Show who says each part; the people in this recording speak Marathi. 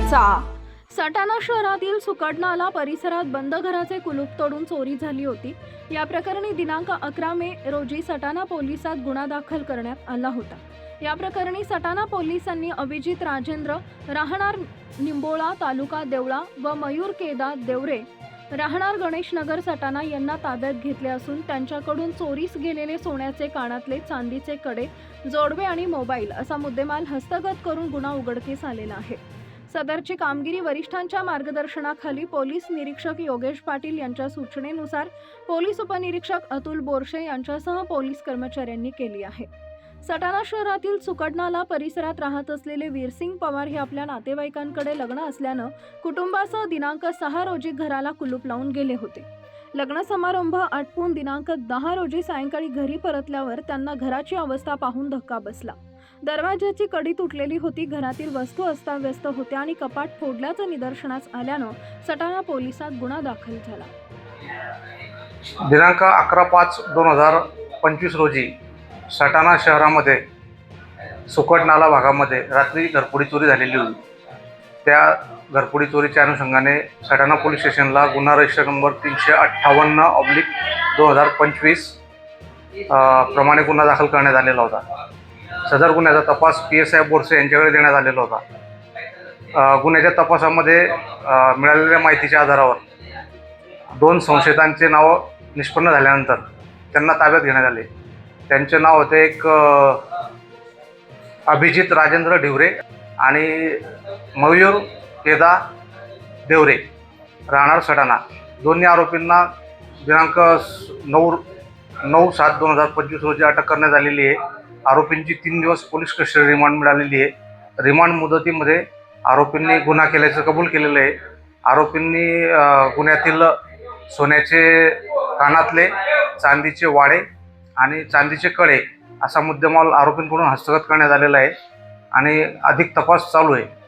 Speaker 1: चोरीचा सटाणा शहरातील सुकडनाला परिसरात बंद घराचे कुलूप तोडून चोरी झाली होती. या प्रकरणी दिनांक अकरा मे रोजी सटाणा पोलिसात गुन्हा दाखल करण्यात आला होता. या प्रकरणी सटाणा पोलिसांनी अभिजित राजेंद्र राहणार निंबोळा तालुका देवळा व मयूर केदा देवरे राहणार गणेशनगर सटाणा यांना ताब्यात घेतले असून त्यांच्याकडून चोरीस गेलेले सोन्याचे कानातले चांदीचे कडे जोडवे आणि मोबाईल असा मुद्देमाल हस्तगत करून गुन्हा उघडकीस आलेला आहे. सदरची कामगिरी वरिष्ठांच्या मार्गदर्शनाखाली पोलीस निरीक्षक योगेश पाटील यांच्या सूचनेनुसार पोलीस उपनिरीक्षक अतुल बोरशे यांच्यासह पोलीस कर्मचाऱ्यांनी केली आहे. सटाणा शहरातील सुकडनाला परिसरात राहत असलेले वीरसिंग पवार हे आपल्या नातेवाईकांकडे लग्न असल्यानं कुटुंबासह दिनांक सहा रोजी घराला कुलूप लावून गेले होते. लग्न समारंभ आटपून दिनांक दहा रोजी सायंकाळी घरी परतल्यावर त्यांना घराची अवस्था पाहून धक्का बसला. दरवाजाची कडी तुटलेली होती घरातील वस्तू अस्ताव्यस्त होत्या आणि कपाट फोडल्याचं निदर्शनास आल्यानं सटाणा पोलिसात गुन्हा दाखल झाला.
Speaker 2: दिनांक अकरा पाच दोन हजार पंचवीस रोजी सटाणा शहरामध्ये सुकट नाला भागामध्ये रात्री घरपुडी चोरी झालेली होती. त्या घरपुडी चोरीच्या अनुषंगाने सटाणा पोलीस स्टेशनला गुन्हा रजिस्टर नंबर तीनशे अठ्ठावन्न ऑब्लिक दोन हजार पंचवीस प्रमाणे गुन्हा दाखल करण्यात आलेला होता. सदर गुन्ह्याचा तपास पी एस आय बोरसे यांच्याकडे देण्यात आलेला होता. गुन्ह्याच्या तपासामध्ये मिळालेल्या माहितीच्या आधारावर दोन संशयितांचे नाव निष्पन्न झाल्यानंतर त्यांना ताब्यात घेण्यात आले. त्यांचे नाव होते एक अभिजित राजेंद्र ढिवरे. आणि मयूर केदा देवरे राहणार सटाणा दोन्ही आरोपींना दिनांक नऊ नऊ सात दोन हजार पंचवीस रोजी अटक करण्यात आलेली आहे. आरोपींची तीन दिवस पोलीस कस्टडी रिमांड मिळालेली आहे. रिमांड मुदतीमध्ये आरोपींनी गुन्हा केल्याचं कबूल केलेलं आहे. आरोपींनी गुन्ह्यातील सोन्याचे कानातले चांदीचे वाडे आणि चांदीचे कडे असा मुद्देमाल आरोपींकडून हस्तगत करण्यात आलेला आहे. आणि अधिक तपास चालू आहे.